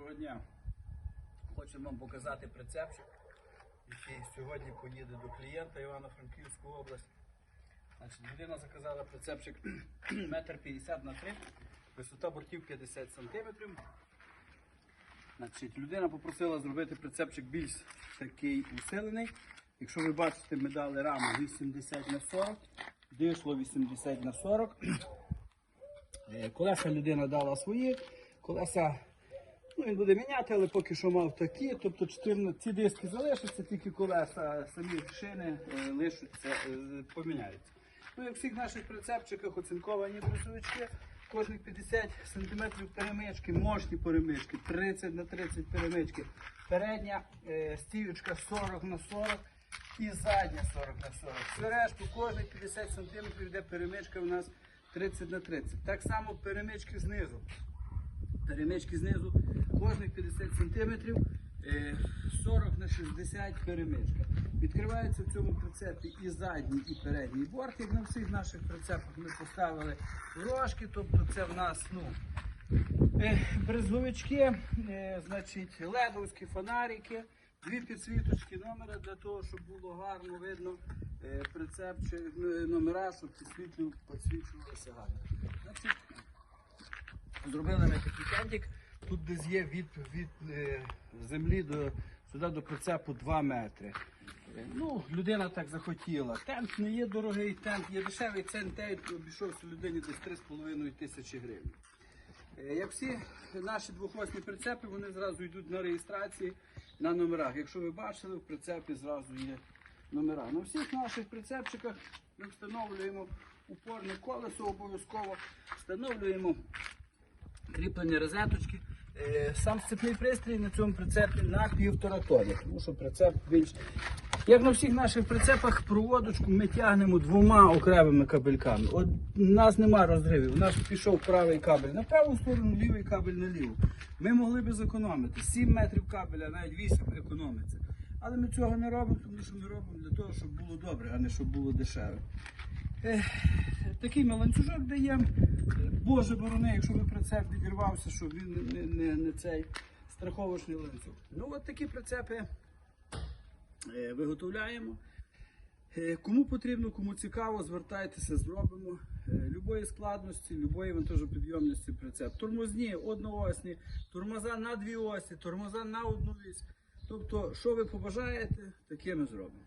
Доброго дня. Хочу вам показати прицепчик, який сьогодні поїде до клієнта Івано-Франківську область. Людина заказала прицепчик 1,50 м на 3 висота бортів 50 см. Людина попросила зробити прицепчик більш такий усилений. Якщо ви бачите, ми дали раму 80 на 40, дишло 80 на 40. Е, Колеса людина дала свої, колеса ну, він буде міняти, але поки що мав такі. Тобто 14, ці диски залишаться, тільки колеса, самі шини е, лишаться, е, поміняються. Ну, як всіх наших прицепчиках оцинковані брусовички, кожних 50 см перемички, мощні перемички, 30 на 30 перемички. Передня е, стівочка 40 на 40 і задня 40 на 40. Все решту, кожних 50 см йде перемичка у нас 30 на 30. Так само перемички знизу. Перемички знизу кожних 50 см 40 на 60 перемичка. Відкривається в цьому прицепі і задній, і передній борт. Як на всіх наших прицепах ми поставили рожки, тобто це в нас ну, е, брезговички, е, значить, ледовські фонарики, дві підсвіточки номера для того, щоб було гарно видно е, прицеп чи е, номера, щоб підсвітлю- підсвічувалися гарно. Значить, Зробили ми такий тентик. Тут десь є від, від е, землі до сюди до прицепу 2 метри. Ну, людина так захотіла. Тент не є дорогий, тент є дешевий, цей тент обійшовся людині десь 3,5 тисячі гривень. Е, Як всі наші двохосні прицепи, вони зразу йдуть на реєстрації на номерах. Якщо ви бачили, в прицепі зразу є номера. На всіх наших прицепчиках ми встановлюємо упорне колесо обов'язково, встановлюємо кріплені розеточки. Е, Сам сцепний пристрій на цьому прицепі на півтора тони, тому що прицеп більш. Як на всіх наших прицепах, проводочку ми тягнемо двома окремими кабельками. От у нас нема розривів. У нас пішов правий кабель на праву сторону, лівий кабель на ліву. Ми могли би зекономити 7 метрів кабеля, навіть 8 економиться. Але ми цього не робимо, тому що ми робимо для того, щоб було добре, а не щоб було дешеве. Ех, Такий ми ланцюжок даємо. Боже борони, якщо би прицеп відірвався, щоб він не, не, не цей страховочний ланцюг. Ну от такі прицепи е, виготовляємо. Е, Кому потрібно, кому цікаво, звертайтеся, зробимо. Е, Любої складності, любої вантажопідйомності прицеп. Тормозні, одноосні, тормоза на дві осі, тормоза на одну вісь. Тобто, що ви побажаєте, таке ми зробимо.